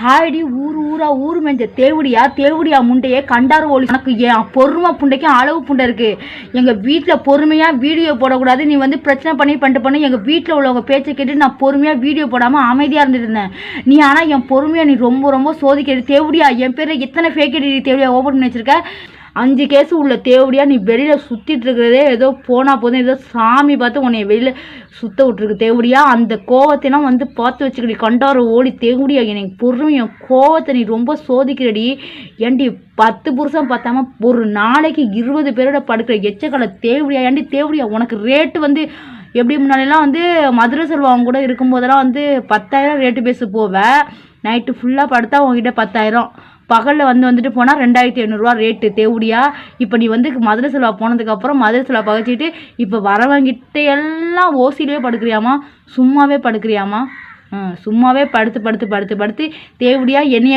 ஹாய்டி ஊர் ஊரா ஊர் மெஞ்ச தேவடியா தேவடியா முண்டையே கண்டார் ஓலி எனக்கு என் பொறுமை புண்டைக்கும் அளவு புண்டை இருக்கு. எங்க வீட்டில் பொறுமையா வீடியோ போடக்கூடாது. நீ வந்து பிரச்சனை பண்ணி பண்ணிட்டு பண்ணி எங்க வீட்டில் உள்ளவங்க பேச்சை கேட்டு நான் பொறுமையா வீடியோ போடாமல் அமைதியா இருந்துட்டு இருந்தேன் நீ ஆனா என் பொறுமையா நீ ரொம்ப ரொம்ப சோதிக்கிறது தேவடியா என் பேர் எத்தனை ஃபேக் ஐடி தேவடியா ஓபன் பண்ணி வச்சிருக்க? அஞ்சு கேஸ் உள்ள தேவடியா நீ வெளியில் சுற்றிட்டு இருக்கிறதே ஏதோ போனால் போதும் ஏதோ சாமி பார்த்து உன்னை வெளியில் சுத்த விட்டுருக்கு. தேவடியா அந்த கோவத்தைலாம் வந்து பார்த்து வச்சுக்கடி. கண்டார ஓடி தேவடியா எனக்கு பொறுமையா கோவத்தை நீ ரொம்ப சோதிக்கிறடி. ஏண்டி பத்து புருஷம் பார்த்தாம ஒரு நாளைக்கு இருபது பேரோட படுக்கிற எச்சக்கலை தேவடியா ஏண்டி தேவடியா உனக்கு ரேட்டு வந்து எப்படி முன்னாடிலாம் வந்து மதுரை செல்வம் கூட இருக்கும்போதெல்லாம் வந்து பத்தாயிரம் ரேட்டு பேசி போவேன் நைட்டு ஃபுல்லாக படுத்தா உங்ககிட்ட பத்தாயிரம். பகலில் வந்து வந்துட்டு போனால் ரெண்டாயிரத்தி ஐநூறுரூவா ரேட்டு தேவடியா? இப்போ நீ வந்து மதுரை செல்வா போனதுக்கப்புறம் மதுரை செல்வா பகைச்சிட்டு இப்போ வரவங்கிட்ட எல்லாம் ஓசிலேயே படுக்கிறியாமா? சும்மாவே படுக்கிறியாமா? ம் சும்மாவே படுத்து படுத்து படுத்து படுத்து தேவடியா என்னைய